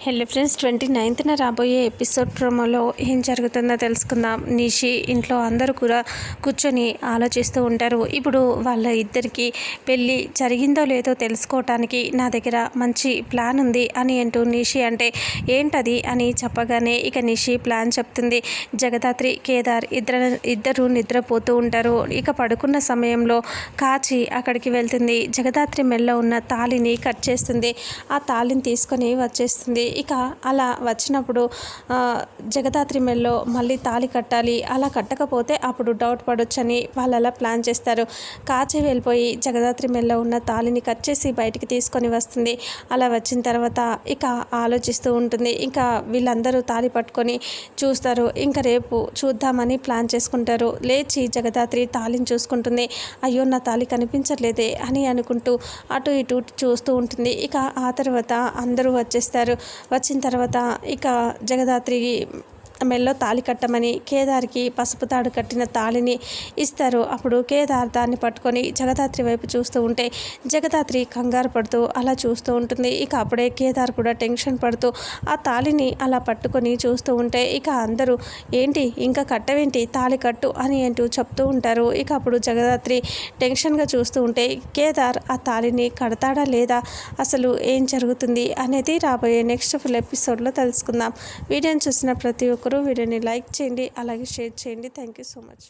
Hello friends twenty నైన్త్న రాబోయే episode ప్రోమోలో ఏం జరుగుతుందో తెలుసుకుందాం. నిషి ఇంట్లో అందరూ కూడా కూర్చొని ఆలోచిస్తూ ఉంటారు. ఇప్పుడు వాళ్ళ ఇద్దరికి పెళ్ళి జరిగిందో లేదో తెలుసుకోవటానికి నా దగ్గర మంచి ప్లాన్ ఉంది అని అంటూ నిషి అంటే ఏంటది? అని చెప్పగానే ఇక నిషి ప్లాన్ చెప్తుంది. జగదాత్రి కేదార్ ఇద్దరు ఇద్దరు నిద్రపోతూ ఉంటారు. ఇక పడుకున్న సమయంలో కాచి అక్కడికి వెళ్తుంది. జగదాత్రి మెల్ల ఉన్న తాళిని కట్ చేస్తుంది. ఆ తాళిని తీసుకొని వచ్చేస్తుంది. ఇక అలా వచ్చినప్పుడు జగదాత్రి మెల్లో మళ్ళీ తాళి కట్టాలి అలా కట్టకపోతే అప్పుడు డౌట్ పడొచ్చని వాళ్ళు అలా ప్లాన్ చేస్తారు. కాచి వెళ్ళిపోయి జగదాత్రి మెల్లో ఉన్న తాళిని కట్ చేసి బయటికి తీసుకొని వస్తుంది. అలా వచ్చిన తర్వాత ఇక ఆలోచిస్తూ ఉంటుంది. ఇంకా వీళ్ళందరూ తాళి పట్టుకొని చూస్తారు. ఇంకా రేపు చూద్దామని ప్లాన్ చేసుకుంటారు. లేచి జగదాత్రి తాళిని చూసుకుంటుంది. అయ్యో నా తాళి కనిపించట్లేదే అని అనుకుంటూ అటు ఇటు చూస్తూ ఉంటుంది. ఇక ఆ తర్వాత అందరూ వచ్చేస్తారు. వచ్చిన తర్వాత ఇక జగదాత్రి మెల్లో తాళి కట్టమని కేదార్కి పసుపు తాడు కట్టిన తాళిని ఇస్తారు. అప్పుడు కేదార్ దాన్ని పట్టుకొని జగదాత్రి వైపు చూస్తూ ఉంటే జగదాత్రి కంగారు పడుతూ అలా చూస్తూ ఉంటుంది. ఇక అప్పుడే కేదార్ కూడా టెన్షన్ పడుతూ ఆ తాళిని అలా పట్టుకొని చూస్తూ ఉంటే ఇక అందరూ ఏంటి ఇంకా కట్టవేంటి? తాళి కట్టు అని ఏంటూ చెప్తూ ఉంటారు. ఇక అప్పుడు జగదాత్రి టెన్షన్గా చూస్తూ ఉంటే కేదార్ ఆ తాళిని కడతాడా లేదా? అసలు ఏం జరుగుతుంది? అనేది రాబోయే నెక్స్ట్ ఫుల్ ఎపిసోడ్లో తెలుసుకుందాం. వీడియోని చూసిన ప్రతి ఒక్కరు ఒకరు వీడియోని లైక్ చేయండి అలాగే షేర్ చేయండి. Thank you so much